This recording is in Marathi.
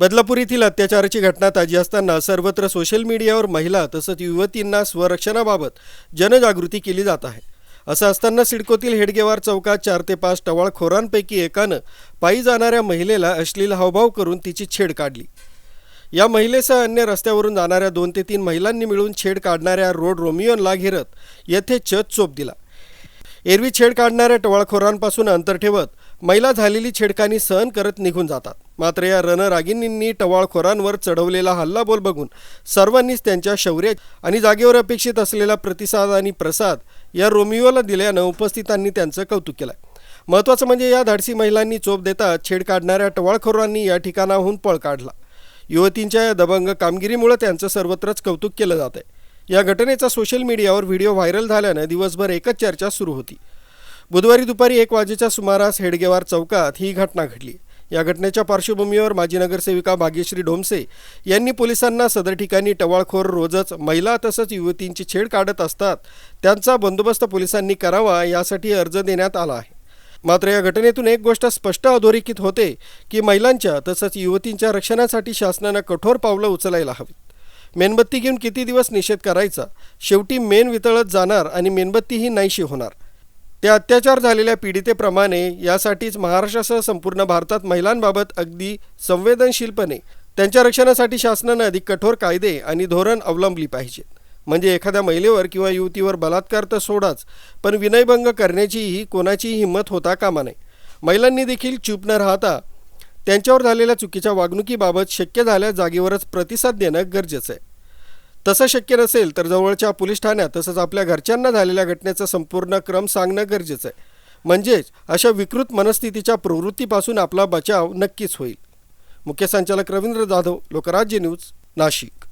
बदलापूर येथील अत्याचाराची घटना ताजी असताना सर्वत्र सोशल मीडियावर महिला तसंच युवतींना स्वरक्षणाबाबत जनजागृती केली जात आहे. असं असताना सिडकोतील हेडगेवार चौकात चार ते पाच टवाळखोरांपैकी एकानं पायी जाणाऱ्या महिलेला अश्लील हावभाव करून तिची छेड काढली. या महिलेसह अन्य रस्त्यावरून जाणाऱ्या दोन ते तीन महिलांनी मिळून छेड काढणाऱ्या रोड रोमियोनला घेरत येथे चोप दिला. एरवी छेड काढणाऱ्या टवाळखोरांपासून अंतर ठेवत महिला झालेली छेडखानी सहन करत निघून जातात. मात्र या रणरागिणींनी टवाळखोरांवर चढवलेला हल्लाबोल बघून सर्वांनीच त्यांच्या शौर्य आणि जागेवर अपेक्षित असलेला प्रतिसाद आणि प्रसाद या रोमिओला दिल्यानं उपस्थितांनी त्यांचं कौतुक केलं महत्त्वाचं म्हणजे या धाडसी महिलांनी चोप देतात छेड काढणाऱ्या टवाळखोरांनी या ठिकाणाहून पळ काढला. युवतींच्या या दबंग कामगिरीमुळे त्यांचं सर्वत्रच कौतुक केलं जात आहे या घटनेचा सोशल मीडियावर व्हिडिओ व्हायरल झाल्यानं दिवसभर एकच चर्चा सुरू होती. बुधवारी दुपारी एक वाजेच्या सुमारास हेडगेवार चौकात ही घटना घडली. या घटनेच्या पार्श्वभूमीवर माजी नगरसेविका भाग्यश्री ढोमसे यांनी पोलिसांना सदर ठिकाणी टवाळखोर रोजच महिला तसंच युवतींची छेड काढत असतात त्यांचा बंदोबस्त पोलिसांनी करावा यासाठी अर्ज देण्यात आला आहे. मात्र या घटनेतून एक गोष्ट स्पष्ट अधोरेखित होते की महिलांच्या तसंच युवतींच्या रक्षणासाठी शासनानं कठोर पावलं उचलायला हवीत. मेणबत्ती घेऊन किती दिवस निषेध करायचा? शेवटी मेन वितळत जाणार आणि मेणबत्तीही नाहीशी होणार. ते अत्याचार झालेल्या पीडितेप्रमाणे यासाठीच महाराष्ट्रासह संपूर्ण भारतात महिलांबाबत अगदी संवेदनशीलपणे त्यांच्या रक्षणासाठी शासनानं अधिक कठोर कायदे आणि धोरण अवलंबली पाहिजेत. म्हणजे एखाद्या महिलेवर किंवा युवतीवर बलात्कार तर सोडाच पण विनयभंग करण्याचीही कोणाचीही हिंमत होता कामा नये. महिलांनी देखील चूप न राहता त्यांच्यावर झालेल्या चुकीच्या वागणुकीबाबत शक्य झाल्या जागेवरच प्रतिसाद देणं गरजेचं आहे. तसं शक्य नसेल तर जवळच्या पोलीस ठाण्यात तसंच आपल्या घरच्यांना झालेल्या घटनेचा संपूर्ण क्रम सांगणं गरजेचं आहे. म्हणजेच अशा विकृत मनस्थितीच्या प्रवृत्तीपासून आपला बचाव नक्कीच होईल. मुख्य संचालक रवींद्र जाधव लोकराज्य न्यूज नाशिक.